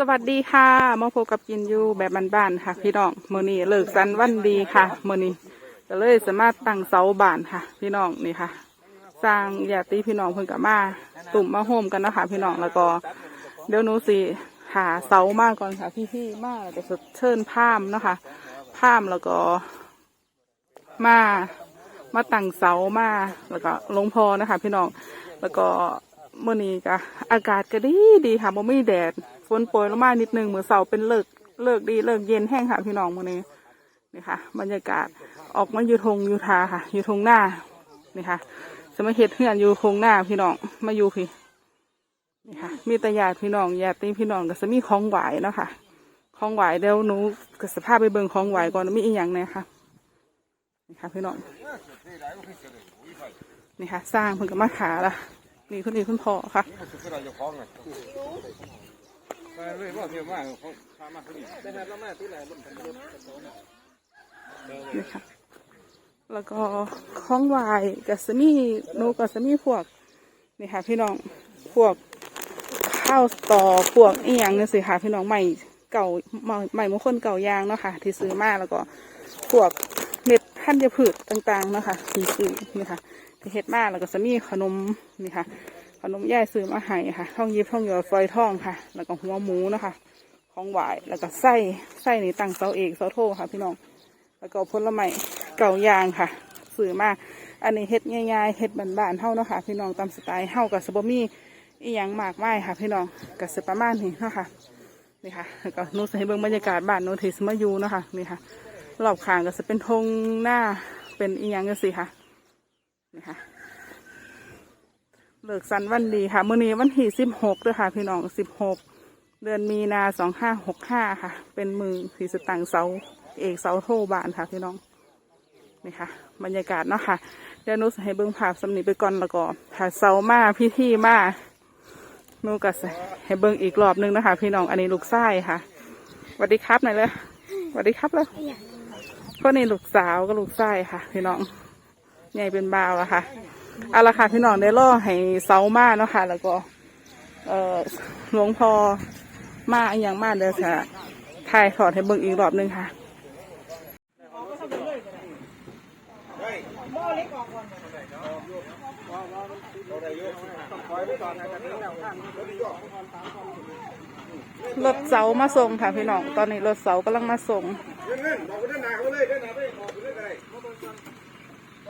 สวัสดีค่ะมาพบกับกินยูแบบบ้านๆค่ะ พี่น้องมือนี้เลิกสันวันดีค่ะมือนี้ก็เลยสามารถตั้งเสาบ้านค่ะ พี่น้องนี่ค่ะ สร้างญาติพี่น้องเพิ่นกับมาตุ่มมาโฮมกันนะคะพี่น้องแล้วก็เดี๋ยวหนูสิหาเสามาก่อนค่ะ พี่ๆมาแล้วก็จะเชิญพรามเนาะค่ะพรามแล้วก็ มามาตั้งเสามาแล้วก็ลงพอนะคะ พี่น้องแล้วก็เมื่อนี้ก็อากาศก็ดีดีค่ะบ่มีแดด ฝนโปรยลงมานิดนึงเหมือนเสาเป็นเลิกเลิกดีเลิกเย็นแห้งค่ะพี่น้องมื่อนี้นี่ค่ะ บรรยากาศออกมาอยู่ทงอยู่ทาค่ะ อยู่ทงหน้านี่ค่ะสมาเฮ็ดเฮือนอยู่ทงหน้าพี่น้องมาอยู่พี่นี่ค่ะ มีแต่ญาติพี่น้องญาติพี่น้องก็จะมีของไหวเนาะค่ะของไหวเดี๋ยวหนูก็สภาพไปเบิ่งของไหวก่อนมีอีกอย่างหน่ค่ะนี่ค่ะพี่น้องนี่ค่ะ สร้างเพิ่งกับมาขาละนี่คุณนี่คุณพ่อค่ะ มันสุดที่เราจะคล้องไงมาเลยว่าเพียงว่าเขาพามาที่นี่ได้ไหมเราแม่ที่ไหนนี่ค่ะแล้วก็ข้องวายกับสมีหนูกับสมีพวกนี่ค่ะพี่น้องพวกข้าวต่อพวกอีหยังเนี่สิค่ะพี่น้องใหม่เก่าใหม่มงคลเก่ายางเนาะค่ะ ที่ซื้อมาแล้วก็พวกเม็ดพันธุ์พืชต่างๆเนาะค่ะที่ซื้อนี่ค่ะที่เฮ็ดมาแล้วก็จะมีขนมนี่ค่ะ ขนมย่ายซื้อมาให้ค่ะท่องยิบท่องหยอดฟอยทองค่ะ แล้วก็หัวหมูนะคะ ของหวายแล้วก็ไส้ไส้นี่ตั้งเสาเอกเสาโทค่ะ พี่น้อง แล้วก็ผลไม้เก่ายางค่ะซื้อมาอันนี้เฮ็ดง่ายๆเฮ็ดบ้านๆเฮาเนาะค่ะ พี่น้องตามสไตล์เฮากับสบมี่อีหยังมากมายค่ะ พี่น้องกับสิประมาณนี้เนาะค่ะนี่ค่ะแล้วก็นูสิให้เบิ่งบรรยากาศบ้านนูที่สมาอยู่เนาะค่ะนี่ค่ะรอบข้างก็จะเป็นธงหน้าเป็นอีหยังกันสิค่ะนี่ค่ะ เลิกสันวันดีค่ะ มื้อนี้วันที่สิบหกด้วยค่ะ พี่น้องสิบหกเดือนมีนาสองห้าหกห้าค่ะ เป็นมือที่สตังเสาเอกเสาโทบานค่ะ พี่น้องนี่ค่ะ บรรยากาศเนาะค่ะเดี๋ยวหนุสให้เบิ้งภาพสำนีไปก่อนแล้วก็ถ้าเสามาพี่ที่มาหนูก็สิให้เบิ้งอีกรอบหนึงนะคะ พี่น้องอันนี้ลูกไส้ค่ะสวัสดีครับหน่อยเลยสวัสดีครับเลยก็นี่ลูกสาวก็ลูกไส้ค่ะ พี่น้องใหญ่เป็นบ่าวอะค่ะ เอาละค่ะพี่น้องได้ล่อให้เสามาเนาะค่ะ แล้วก็ เอ่อหลวงพ่อมาอย่างมาเดี๋ยวจะถ่ายถอดให้เบิ่งอีกรอบหนึงค่ะรถเสามาส่งค่ะพี่น้อง ตอนนี้รถเสากำลังมาส่ง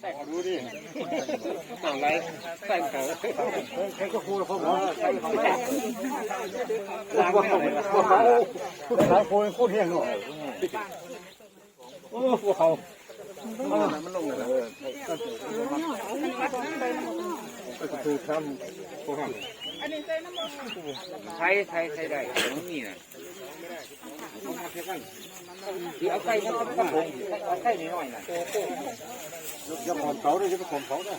ใส่เขาดูดิต่างไรใส่เขา ใครก็คูแล้วเขาบอกใส่เขาล้างว่าเขาว่าเขาล้างโคตรโคตรเฮี้ยงหน่อยโอ้พวกเขามันลงเลยก็คือทำพวกเขาใช้ใช้ใช้ได้ของนี่นะที่เอาไส้มันก็ผมเอาไส้น้อยนะจะขอมเขาด้วยจะไปขอมเขาด้วย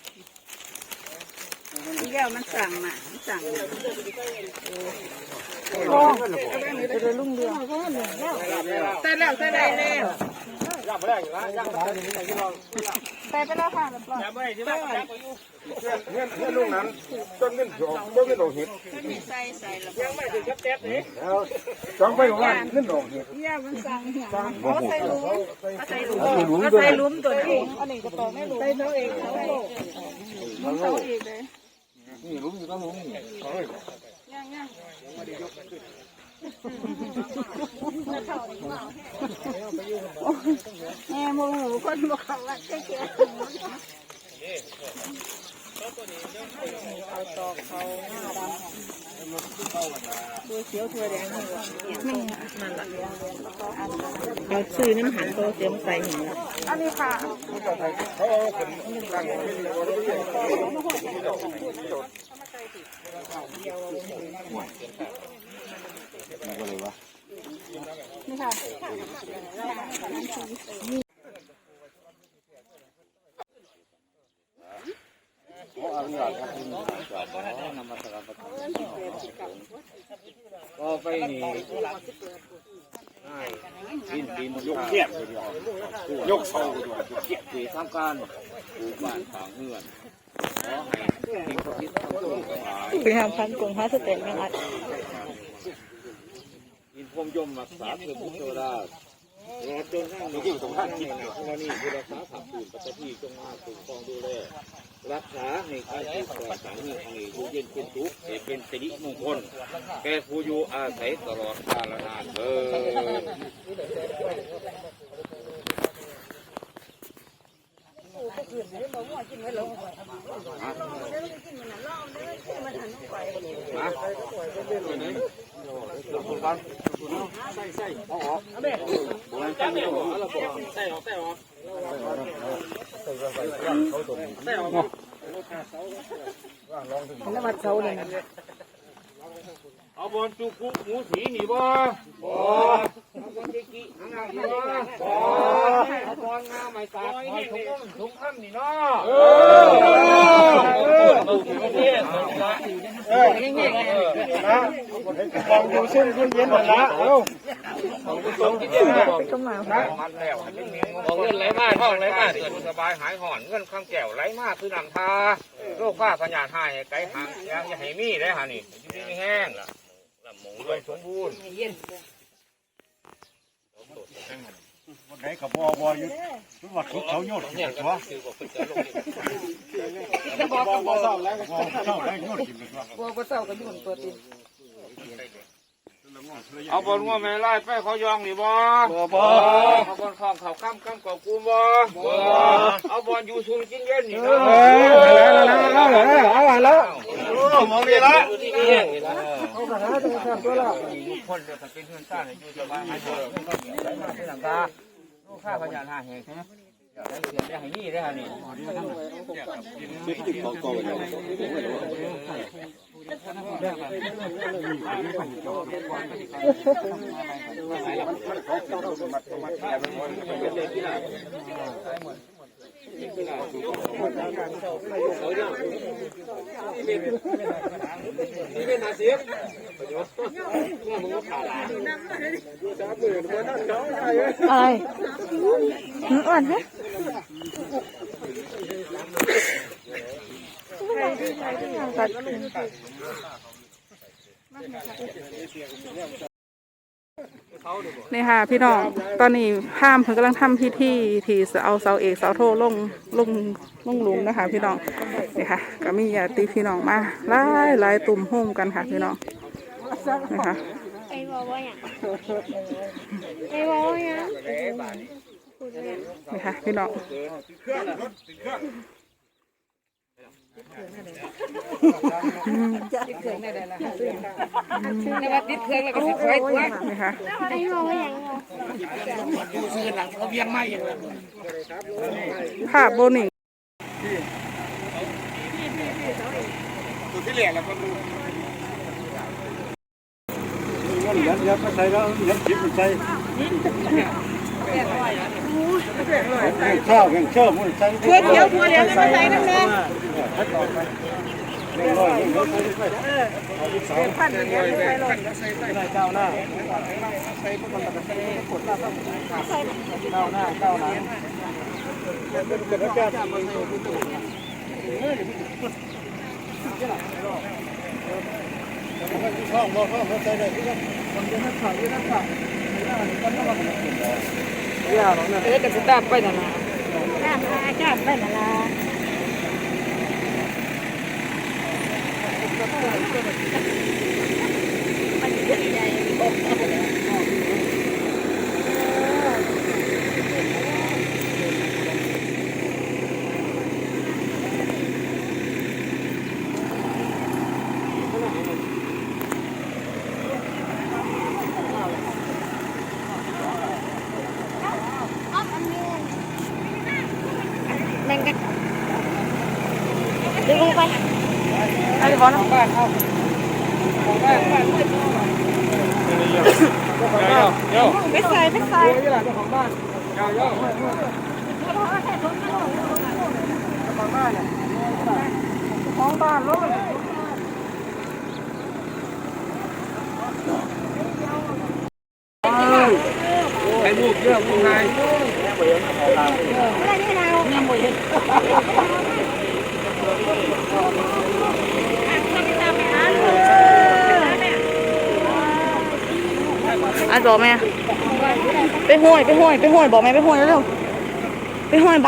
แก้วมันสั่งน่ะสั่งใส่แล้วใส่ได้แล้วใส่ไปแล้วค่ะเงี้ยเงี้ยลูกนั้นต้นเงินดอกต้นเงินดอกเห็ดใส่ใส่แล้วแล้วจองไปว่าเงินดอกเห็ดแก้วมันสั่งเนี่ยเขาใส่ลุมเขาใส่ลุมหลุมเขาใส่ลุมตัวนี้อันนี้ก็ต่อไม่ลุมใส่เท่าเองเท่าเองเท่าเองเลย นี่หลุมอยู่ต้องหลุมนี่เฮ้ยย่างย่างแม่โมโหคนบอกเขาว่าแค่แค่ เขาตอกเขาหน้าดำตัวเขียวตัวแดงนี่ว่ะนี่มันละเราซื้อน้ำหันตัวเตรียมใส่หินละอันนี้ค่ะนี่ค่ะ ก็ไปนี่ดินดินยกเทียบเลยยกเสาด้วยเกียรติทำการปลูกบ้านฝางเฮือนขอให้สิ่งศักดิ์สิทธิ์ทั้งปวงทั้งหลายไปทำพันกงพระสเต็ปยังอัดอินพรมยมรักษาเพื่อพุทธราช รอจนทั้งที่สงท่านคิดนะวันนี้บุรษาถักตื่นปัจจุบันจงมาปกครองดูแลรักษาให้การปกครองสางเงินของอยู่เย็นเป็นทุกข์ให้เป็นสิริมงคลแก่ผู้อยู่อาศัยตลอดกาลนานเออแล้วมาเช้าเลยนะเอาบอลจุกุหมูสีนี่บ่บ่เอาบอลเจกิหางานนี่บ่บ่เอาบอลงาไม่ตาคอยถุงถุงข้ามนี่เนาะเออเออนะมองอยู่ซุ่มคุณเย็นหมดละเอ้า ก็มามันแล้วเอาเงินไหลมาท่องไหลมาเกิดสบายหายห่อนเงินข้างแก้วไหลมาคือนำทาโรคฟ้าพญาหายไก่หางย่าอย่าให้มีได้ฮะนี่อยู่ดีไม่แห้งล่ะลำหมูด้วยสมบูรณ์วันไหนกับบอบอยุดวันทุกเขาโยนกินตัวบอบอเศร้าแล้วบอเศร้าแล้วโยนกินตัวบัวก็เศร้าก็ยุ่งตัวติด เอาบอลงัวแม่ไล่ไปเขายองนี่บ่บอเอาบอลคลองเขาข้ามข้ามเกากูบ่เอาบอลอยู่ซุนกินเย็นนี่เนาะเอาแล้วเอาแล้วมองดีละเอาขนาดนี้ครับตัวละอยู่คนเดียวกันเป็นเพื่อนซ่าเนี่ยอยู่สบายหายห่อนไหลมาคือนำทาโรคฟ้าพญาหายแห้ง อย่เสียได้ให้มีได้ฮะนี่อะไรหนูอ่อนฮะตัด นี่ค่ะพี่น้อง ตอนนี้ห้ามเพิ่งกำลังทำพิธีที่เอาเสาเอกเสาโทลงลงลงหลุมนะคะ พี่น้องนี่ค่ะ ก็มีญาติพี่น้องมาหลายหลายตุ่มโฮมกันค่ะพี่น้องนี่ค่ะไอ้วอว่าอย่างไอ้วอว่าอย่าง นี่ค่ะพี่น้องในวัดติดเครื่องแล้วก็สิบไว้ตัวนี่ค่ะไอ้วอว่าอย่างภาพโบนิ่งยันยันมาใส่แล้วยันจิบมใส่ ข้าวยังเชื่อมันใส่ตัวเขียวตัวแดงมาใส่น้ำแดงพันเดียวใส่ลงเจ้าหน้าเจ้าหน้าเจ้าหลังเป็นกระดาษช่องบ่ช่องใส่ได้ที่คนเดียวนักข่าวนักข่าว ย่าหรอกนะเอ๊ะกสิตาไปนั่นน่ะน้ำอาจารย์ไปนั่นละเดี๋ยวลงไป ไอ้บอลบ้านเอา ไปใส่ไปใส่ ของบ้านเลยไอ้ลูกเยอะคุณนายอะบอกแม่ไ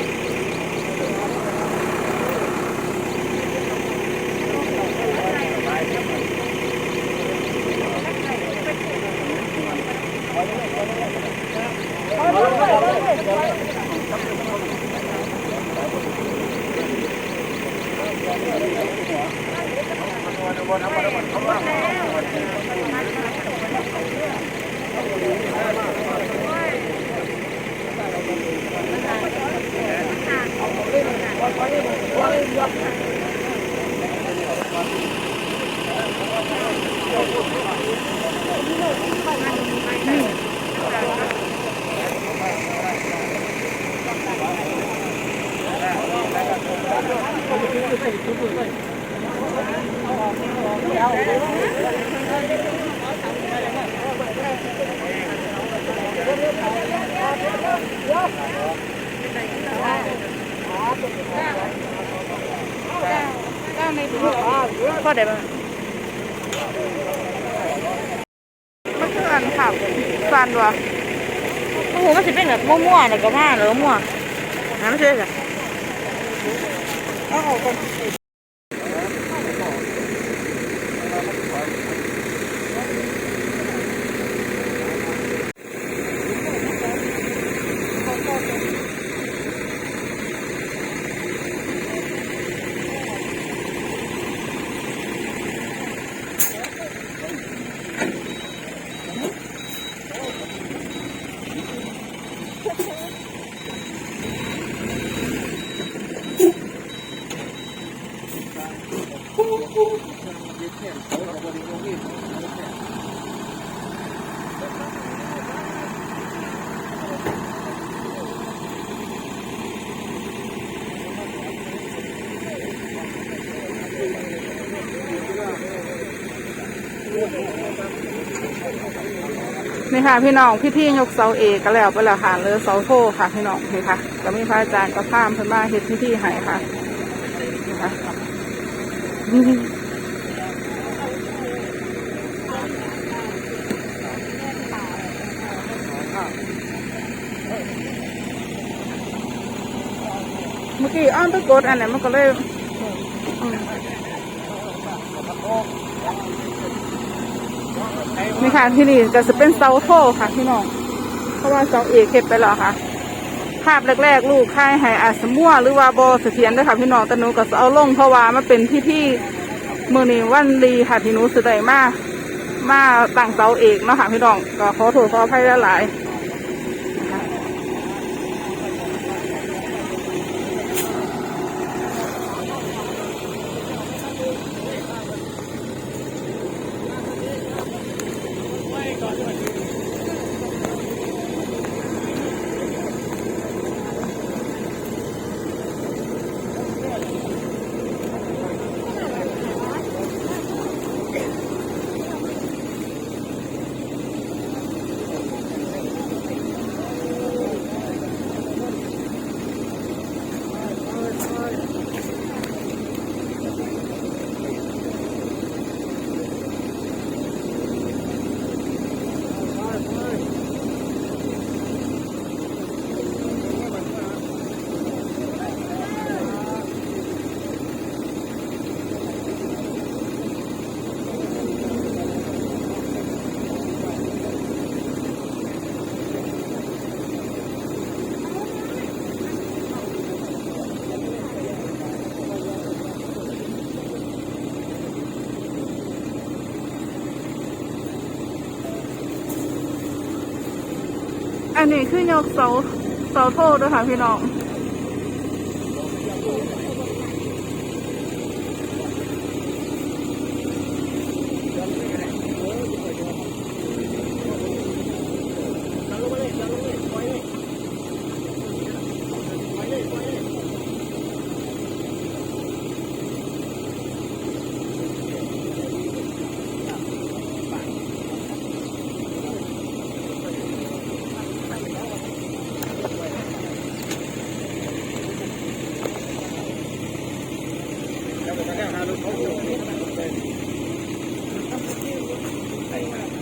บ่ได้บ้างมันคืออันขับสันวะโอ้โหมันสิเป็นแบบมั่วๆแล้วก็มาแล้วมั่วน้ำเชื่อจ้ะเอาออกก่อน นี่ค่ะ พี่น้องพี่ที่ยกเสาเอกก็แล้วไปแล้วค่ะเรือเสาโทค่ะ พี่น้องนี่ค่ะก็มีพระอาจารย์ก็ข้ามเพิ่นมาเฮ็ดพิธีให้ค่ะนี่ค่ะเมื่อกี้อ้อมไปกดอันไหนมันก็เลยอืม นี่ค่ะที่นี่ก็จะเป็นเสาโทค่ะพี่น้อง เพราะว่าเสาเอกเก็บไปแล้วค่ะ ภาพแรกๆ ลูกค่ายไฮอาสมั่วหรือว่าบอเสถียรด้วยค่ะพี่น้องแต่หนูก็เอาลงเพราะว่ามันเป็นที่ที่มือนี้วันดีค่ะที่หนูสุดใจมากมาตั้งเสาเอกเนาะค่ะพี่น้องก็ขอโทษขออภัยหลายๆ อันนี้คือยกเสาเสาโทษด้วยค่ะพี่น้อง น้องภาร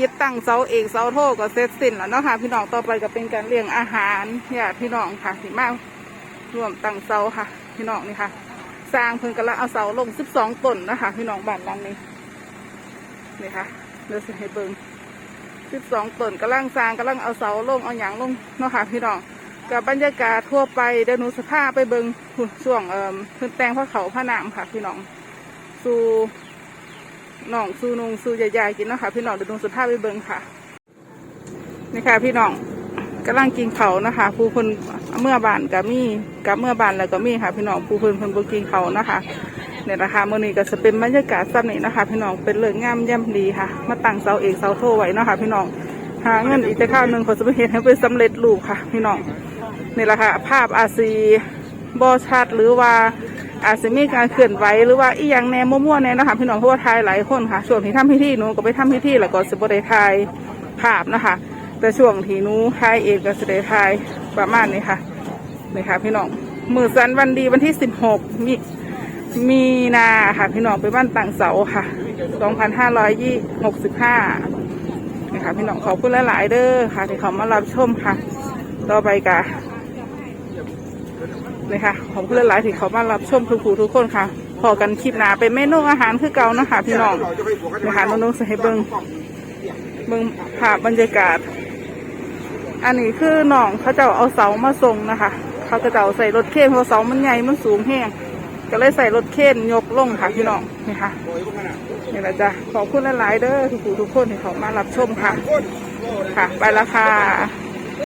กิจตั้งเสาเอกเสาโทก็เสร็จสิ้นแล้วเนาะค่ะ พี่น้องต่อไปก็เป็นการเลี้ยงอาหารญาติพี่น้องค่ะที่มาร่วมตั้งเสาค่ะ พี่น้องนี่ค่ะ สร้างเพิ่งกำลังเอาเสาลงสิบสองต้นนะคะ พี่น้องบ้านหลังนี้นี่ค่ะเดี๋ยวสิให้เบิ่งสิบสองต้นกำลังสร้างกำลังเอาเสาลงเอาหยางลงเนาะค่ะ พี่น้องกับบรรยากาศทั่วไปเดี๋ยวหนูสภาพไปเบิ่งช่วงเอ่อพิ่นแตงพระเขาพระนามค่ะ พี่น้องสู่ น้องสู้นงสู้ใหญ่ๆกินเนาะคะพี่น้องเดี๋ยวดูสภาพไปเบิ่งค่ะนี่ค่ะพี่น้องกำลังกินเขานะคะผู้คนเมื่อบานกับมีกับเมื่อบานแล้วก็มีค่ะ พี่น้องผู้คนคนบ่กินเขานะคะเนี่ยนะคะมื่อนี้ก็จะเป็นบรรยากาศซ้ำนี้นะคะ พี่น้องเป็นเรื่องงามย่ำดีค่ะ มาตั้งเสาเอกเสาโทไว้เนาะค่ะพี่น้องหาเงินอีกแต่ข้าวหนึ่งขาจะไปเห็นให้เป็นสำเร็จรูปค่ะ พี่น้องนี่แหละค่ะ ภาพอาซีบอชัดหรือว่า อาจจะมีการเคลื่อนไหวหรือว่าอีหยังแนวมั่วๆแนวนะคะพี่น้องเพราะว่าทายหลายคนค่ะช่วงที่ทำพิธีหนูก็ไปทำพิธีแล้วก็สิบได้ทายภาพนะคะ แต่ช่วงที่หนูทายเองก็สิได้ทายประมาณนี้ค่ะนี่ค่ะพี่น้องมือสันวันดีวันที่สิบหกมีมีนาค่ะพี่น้องเป็นวันต่างเสาค่ะสองพันห้าร้อยยี่หกสิบห้านี่ค่ะพี่น้องขอบคุณหลายๆเด้อค่ะที่เขามารับชมค่ะ ต่อไปกะ เลยค่ะขอบคุณหลายๆที่เขามารับชมทุกผู้ทุกคนค่ะพอกันคลิปหนาเป็นเมนูอาหารคือเก่านะคะพี่น้องนะคะน้องๆใส่เบิงเบิงภาพบรรยากาศ อันนี้คือน้องเขาจะเอาเสามาส่งนะคะ เขาจะเอาใส่รถเข็นเพราะเสามันใหญ่มันสูงแห้งก็เลยใส่รถเข็นยกลงค่ะพี่น้องนี่ค่ะนี่แหละจ้ะขอบคุณหลายๆเด้อทุกผู้ทุกคนที่เขามารับชมค่ะ ค่ะ ไปล้วค่ะ